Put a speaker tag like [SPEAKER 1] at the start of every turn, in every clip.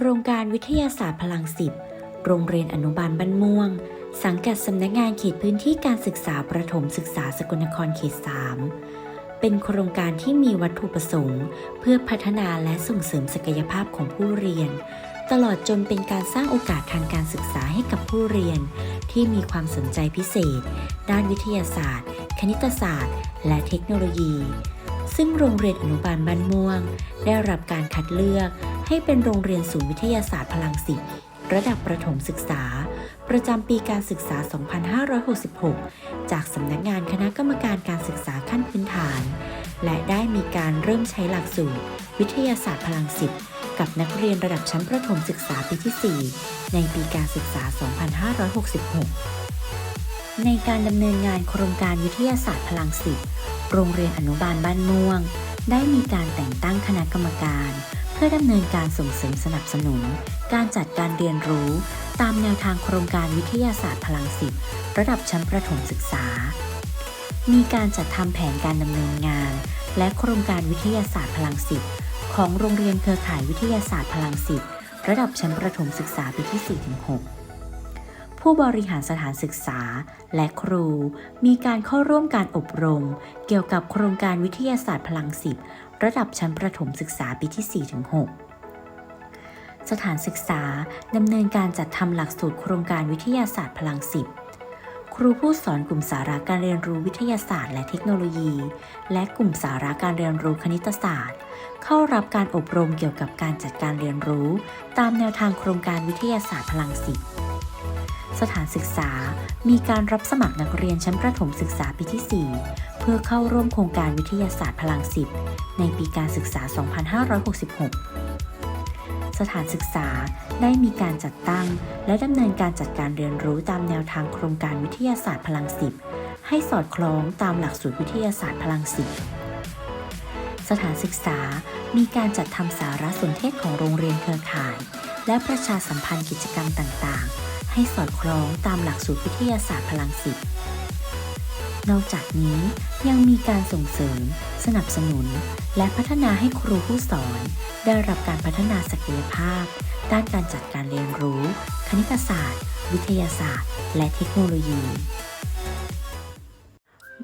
[SPEAKER 1] ครงการวิทยาศาสตร์พลังสิบโรงเรียนอนุบาลบ้านม่วง สังกัดสำนักงานเขตพื้นที่การศึกษาประถมศึกษาสกลนครเขต 3 เป็นโครงการที่มีวัตถุประสงค์ เพื่อพัฒนาและส่งเสริมศักยภาพของผู้เรียน ตลอดจนเป็นการสร้างโอกาสทางการศึกษาให้กับผู้เรียน ที่มีความสนใจพิเศษ ด้านวิทยาศาสตร์ คณิตศาสตร์ และเทคโนโลยี ซึ่งโรงเรียนอนุบาลบ้านม่วง ได้รับการคัดเลือก ให้เป็นโรงเรียนศูนย์วิทยาศาสตร์พลังสิบระดับประถมศึกษา ประจำปีการศึกษา 2566 จากสำนักงานคณะกรรมการการศึกษาขั้นพื้นฐาน และได้มีการเริ่มใช้หลักสูตร วิทยาศาสตร์พลังสิบกับนักเรียนระดับชั้นประถมศึกษาปีที่ 4 ในปีการศึกษา 2566 ในการดำเนินงานโครงการวิทยาศาสตร์พลังสิบโรงเรียนอนุบาลบ้านม่วง ได้มีการแต่งตั้งคณะกรรมการ พื่อดำเนินการส่งเสริมสนับสนุน การจัดการเรียนรู้ ตามแนวทางโครงการวิทยาศาสตร์พลังสิบระดับชั้นประถมศึกษา มีการจัดทำแผนการดำเนินงาน และโครงการวิทยาศาสตร์พลังสิบของโรงเรียนเครือข่ายวิทยาศาสตร์พลังสิบระดับชั้นประถมศึกษาปีที่ 4-6 ผู้บริหารสถานศึกษา และครู มีการเข้าร่วมการอบรม เกี่ยวกับโครงการวิทยาศาสตร์พลังสิบระดับชั้นประถมศึกษาปีที่ 4-6สถานศึกษาดำเนินการจัดทำหลักสูตรโครงการวิทยาศาสตร์พลังสิบครูผู้สอนกลุ่มสาระการเรียนรู้วิทยาศาสตร์และเทคโนโลยี และกลุ่มสาระการเรียนรู้คณิตศาสตร์ เข้ารับการอบรมเกี่ยวกับการจัดการเรียนรู้ ตามแนวทางโครงการวิทยาศาสตร์พลังสิบ สถานศึกษา มีการรับสมัครนักเรียนชั้นประถมศึกษาปีที่ 4 เพื่อเข้าร่วมโครงการวิทยาศาสตร์พลังสิบในปีการศึกษา 2566 สถานศึกษาได้มีการจัดตั้ง และดำเนินการจัดการเรียนรู้ตามแนวทางโครงการวิทยาศาสตร์พลังสิบให้สอดคล้องตามหลักสูตรวิทยาศาสตร์พลังสิบสถานศึกษามีการจัดทำสารสนเทศของโรงเรียนเครือข่าย และประชาสัมพันธ์กิจกรรมต่างๆ ให้สอดคล้องตามหลักสูตรวิทยาศาสตร์พลังสิบนอกจากนี้ยังมีการส่งเสริม สนับสนุน และพัฒนาให้ครูผู้สอน ได้รับการพัฒนาศักยภาพ ด้านการจัดการเรียนรู้ คณิตศาสตร์ วิทยาศาสตร์ และเทคโนโลยี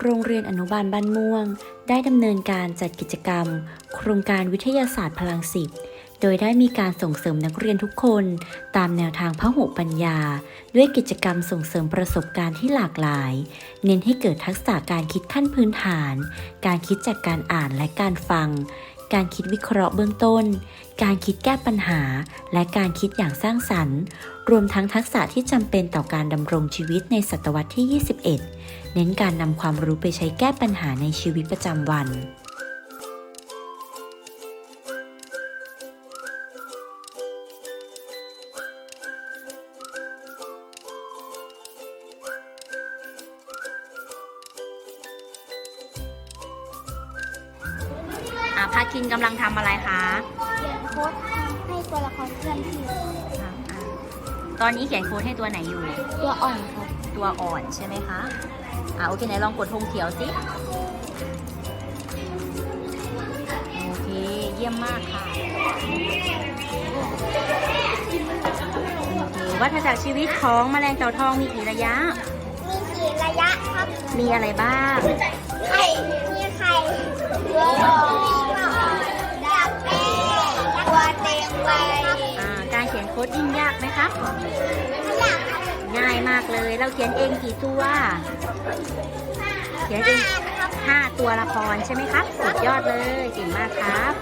[SPEAKER 1] โรงเรียนอนุบาลบ้านม่วง ได้ดำเนินการจัดกิจกรรม โครงการวิทยาศาสตร์พลังสิบ โดยได้มีการส่งเสริมนักเรียนทุกคน ตามแนวทางพหุปัญญา ด้วยกิจกรรมส่งเสริมประสบการณ์ที่หลากหลาย เน้นให้เกิดทักษะการคิดขั้นพื้นฐาน การคิดจากการอ่านและการฟัง การคิดวิเคราะห์เบื้องต้น การคิดแก้ปัญหา และการคิดอย่างสร้างสรรค์ รวมทั้งทักษะที่จำเป็นต่อการดำรงชีวิตในศตวรรษที่ 21 เน้นการนำความรู้ไปใช้แก้ปัญหาในชีวิตประจำวันา
[SPEAKER 2] คินกำลังทำอะไรคะ
[SPEAKER 3] เขียนโค้ดให้ตัวละครเคลื่อนที่
[SPEAKER 2] อะอะตอนนี้เขียนโค้ดให้ตัวไหนอยู่
[SPEAKER 3] ตัวอ่อนครับ
[SPEAKER 2] ตัวอ่อนใช่ไหมคะ อะโอเคไหนลองกดธงเขียวสิ โอเค เยี่ยมมากค่ะ โอเค วัฏจักรชีวิตของแมลงเต่าทองมีกี่ระยะ
[SPEAKER 3] มีกี่ระยะครับ
[SPEAKER 2] มีอะไรบ้าง
[SPEAKER 3] ไข่มีไข่ตัวอ่อ
[SPEAKER 2] น โค้ดยิ่งยากไหมคะ
[SPEAKER 3] ไม่อยากครับ
[SPEAKER 2] ง่ายมากเลย เราเขียนเองกี่ตัว เขียนเอง
[SPEAKER 3] ครับ
[SPEAKER 2] ห้าตัวละครใช่ไหมครับ สุดยอดเลยเก่งมากครับ